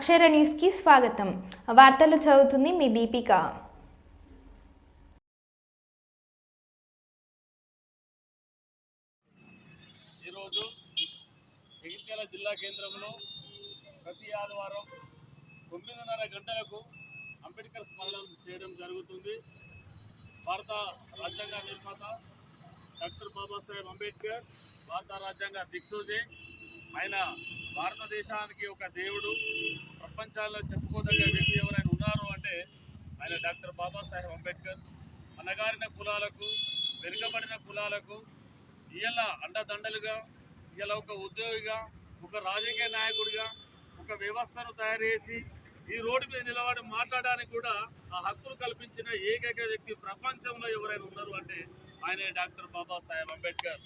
అక్షర న్యూస్కి స్వాగతం. వార్తలు చదువుతుంది మీ దీపిక. ఈరోజు జగిత్యాల జిల్లా కేంద్రంలో ప్రతి ఆదివారం తొమ్మిదిన్నర గంటలకు అంబేద్కర్ స్మరణ చేయడం జరుగుతుంది. భారత రాజ్యాంగ నిర్మాత డాక్టర్ బాబాసాహెబ్ అంబేద్కర్ భారత రాజ్యాంగ దిక్సూజే ఆయన భారతదేశానికి ఒక దేవుడు ప్రపంచాల్లో చెప్పుకోదగ్గ వ్యక్తి ఎవరైనా ఉన్నారు అంటే ఆయన డాక్టర్ బాబాసాహెబ్ అంబేద్కర్. అనగారిన కులాలకు వెనుకబడిన కులాలకు ఇయల అండదండలుగా ఇవాళ ఒక ఉద్యోగిగా ఒక రాజకీయ నాయకుడిగా ఒక వ్యవస్థను తయారు చేసి ఈ రోడ్డు మీద నిలబడి మాట్లాడడానికి కూడా ఆ హక్కులు కల్పించిన ఏకైక వ్యక్తి ప్రపంచంలో ఎవరైనా ఉన్నారు అంటే ఆయనే డాక్టర్ బాబాసాహెబ్ అంబేద్కర్.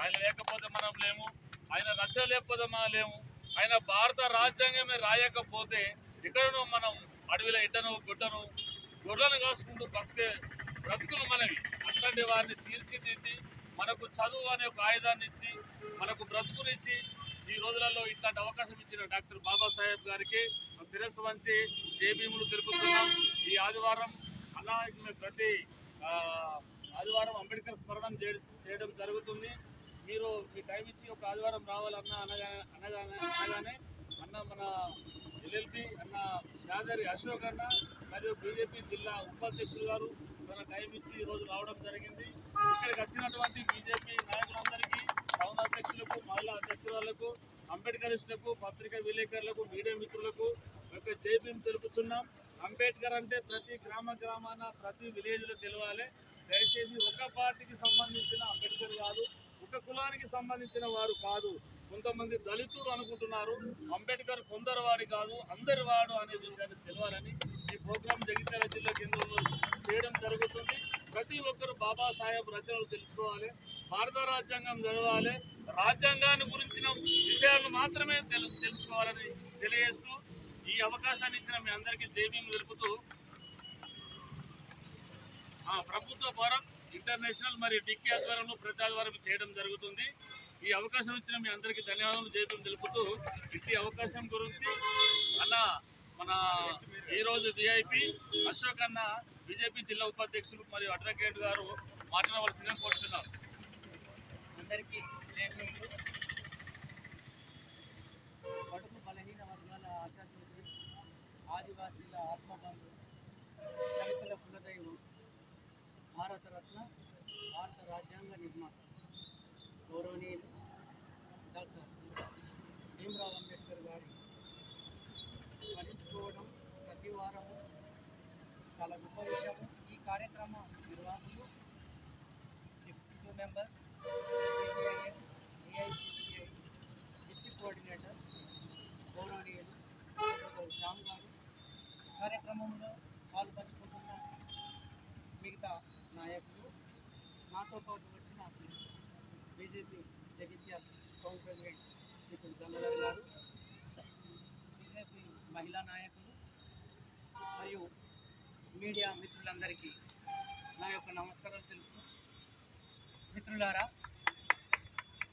ఆయన లేకపోతే మనం లేము ఆయన రచన లేకపోతే మనం లేము. ఆయన భారత రాజ్యాంగమే రాయకపోతే ఎక్కడనో మనం అడవిలో ఇట్టను గుడ్డను గొర్రెలను కాసుకుంటూ బతికే బ్రతుకులు మనవి. అట్లాంటి వారిని తీర్చిదిద్ది మనకు చదువు అనే ఒక ఆయుధాన్ని ఇచ్చి మనకు బ్రతుకునిచ్చి ఈ రోజులలో ఇట్లాంటి అవకాశం ఇచ్చిన డాక్టర్ బాబాసాహెబ్ గారికి శిరస్సు వంచి జేబీములు తెలుపుతున్నాం. ఈ ఆదివారం అలా ప్రతి ఆదివారం అంబేద్కర్ స్మరణం చేయడం జరుగుతుంది. మీరు మీ టైం ఇచ్చి ఒక ఆదివారం రావాలన్నా అనగా అనగానే అనగానే అన్న మన ఎల్ఎల్పి అన్న యాదరి అశోక్ అన్న మరియు బీజేపీ జిల్లా ఉపాధ్యక్షులు గారు మన టైం ఇచ్చి ఈరోజు రావడం జరిగింది. ఇక్కడికి వచ్చినటువంటి బీజేపీ నాయకులందరికీ టౌన్ అధ్యక్షులకు మహిళా అధ్యక్షురాలకు అంబేద్కరిస్టులకు పత్రికా విలేకరులకు మీడియా మిత్రులకు యొక్క జైభీం తెలుపుతున్నాం అంబేద్కర్ అంటే ప్రతి గ్రామ గ్రామాన ప్రతి విలేజ్లో తెలవాలి. దయచేసి ఒక పార్టీకి సంబంధించిన అంబేద్కర్ కాదు ఒక కులానికి సంబంధించిన వారు కాదు. కొంతమంది దళితులు అనుకుంటున్నారు. అంబేద్కర్ కొందరు వాడి కాదు. అందరి వాడు అనే విషయాన్ని తెలియాలని ఈ ప్రోగ్రాం జగిత్యాల జిల్లా కేంద్రంలో చేయడం జరుగుతుంది. ప్రతి ఒక్కరు బాబాసాహెబ్ రచనలు తెలుసుకోవాలి. భారత రాజ్యాంగం చదవాలి. రాజ్యాంగాన్ని గురించిన విషయాలను మాత్రమే తెలు తెలుసుకోవాలని తెలియజేస్తూ ఈ అవకాశాన్ని ఇచ్చిన మీ అందరికీ జైబీం తెలుపుతూ ఆ, ప్రభుత్వ భారత్ ఇంటర్నేషనల్ మరియు డిక్కీ ఆధ్వర్యంలో ప్రతి చేయడం జరుగుతుంది. ఈ అవకాశం ఇచ్చిన మీ అందరికీ ధన్యవాదాలు చేయడం తెలుపుతూ ఇట్టి అవకాశం గురించి అన్న మన ఈరోజు విఐపి అశోక్ అన్న బీజేపీ జిల్లా ఉపాధ్యక్షులు మరియు అడ్వకేట్ గారు మాట్లాడవలసిందిగా కోరుచున్నారు అందరికీ బడుగు బలహీన వర్గాల ఆశాజ్యోతి ఆదివాసీల ఆత్మబంధు దళితుల కులదైవం భారతరత్న భారత రాజ్యాంగ నిర్మాత గౌరవనీయులు డాక్టర్ భీమరావు అంబేద్కర్ గారి స్మరించుకోవడం ప్రతి వారము చాలా గొప్ప విషయము. ఈ కార్యక్రమ నిర్వాహకులు executive member AICCI district coordinator గౌరవనీయులు శ్యామ్ గారు. కార్యక్రమంలో పాలు పంచుకుంటున్న మిగతా నాయకులు. మాతో పాటు వచ్చిన బీజేపీ జగిత్యాల టౌన్ ప్రెసిడెంట్ మిత్రులు గంగాధర్ గారు బీజేపీ మహిళా నాయకులు మరియు మీడియా మిత్రులందరికీ నా యొక్క నమస్కారాలు తెలుపుతూ మిత్రులారా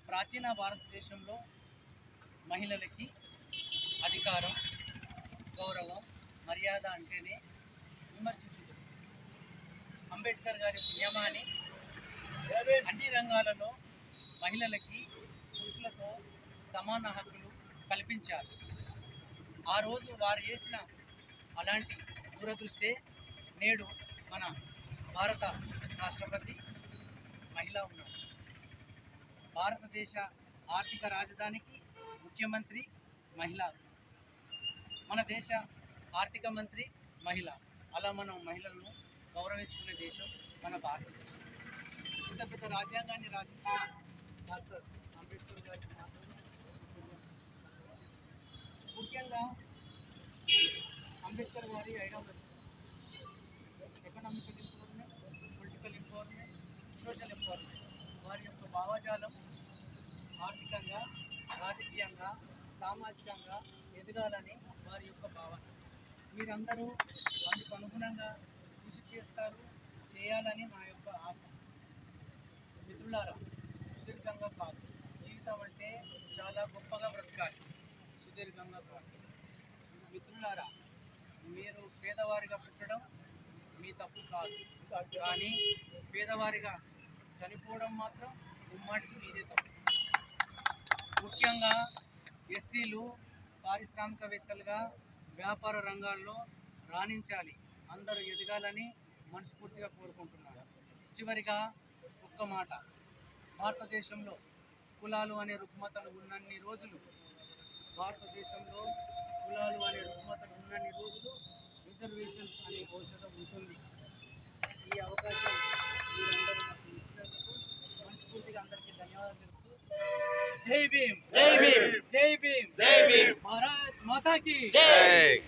ప్రాచీన భారతదేశంలో మహిళలకి అధికారం గౌరవం మర్యాద అంటేనే విమర్శించు అంబేద్కర్ గారి నియమాన్ని అన్ని రంగాలలో మహిళలకి పురుషులతో సమాన హక్కులు కల్పించారు ఆ రోజు వారు చేసిన అలాంటి దూరదృష్టే నేడు మన భారత రాష్ట్రపతి మహిళ ఉన్నారు భారతదేశ ఆర్థిక రాజధానికి ముఖ్యమంత్రి మహిళ. మన దేశ ఆర్థిక మంత్రి మహిళ. అలా మనం మహిళలను గౌరవించుకునే దేశం మన భారతదేశం. ఇంత పెద్ద రాజ్యాంగాన్ని రాసించిన డాక్టర్ అంబేద్కర్ గారికి మాత్రమే ముఖ్యంగా అంబేద్కర్ గారి ideology economical empowerment political empowerment social empowerment వారి యొక్క భావజాలం ఆర్థికంగా రాజకీయంగా సామాజికంగా ఎదగాలని వారి యొక్క భావన. మీరందరూ అందుకు అనుగుణంగా కృషి చేస్తారు చేయాలని నా యొక్క ఆశ. మిత్రులారా సుదీర్ఘంగా కాదు. జీవితం అంటే చాలా గొప్పగా బ్రతకాలి. సుదీర్ఘంగా కాదు. మిత్రులారా మీరు పేదవారిగా పుట్టడం మీ తప్పు కాదు. కానీ పేదవారిగా చనిపోవడం మాత్రం ముమ్మాటికి మీదే తప్పు. ముఖ్యంగా ఎస్సీలు పారిశ్రామికవేత్తలుగా వ్యాపార రంగాల్లో రాణించాలి. అందరూ ఎదగాలని మనస్ఫూర్తిగా కోరుకుంటున్నారు చివరిగా ఒక్క మాట. భారతదేశంలో కులాలు అనే రుగ్మతలు ఉన్నన్ని రోజులు భారతదేశంలో కులాలు అనే రుగ్మతలు ఉన్నన్ని రోజులు రిజర్వేషన్ అనే ఔషధం ఉంటుంది. ఈ అవకాశం మీరందరూ నాకు ఇచ్చినందుకు మనస్ఫూర్తిగా అందరికీ ధన్యవాదాలు తెలుపుతూ జై భీమ్. జై భీమ్. జై భీమ్. జై భీమ్. భారత్ మాతాకి. జై.